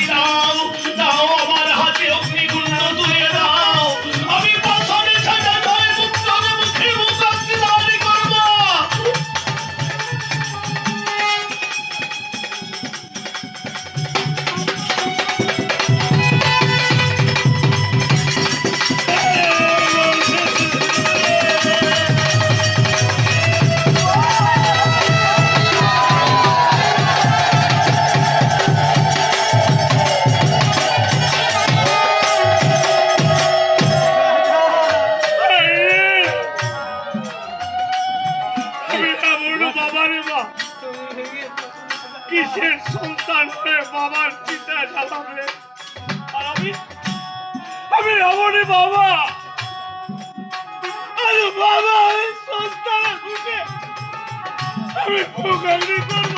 Hare Ram. এমন মা কিসের সন্তান হয়ে বাবার চিতা জ্বালাবে আর আমি? আমি এমনই বাবা। আরে বাবা আমি সন্তান আমি ভোগাগ্নি করব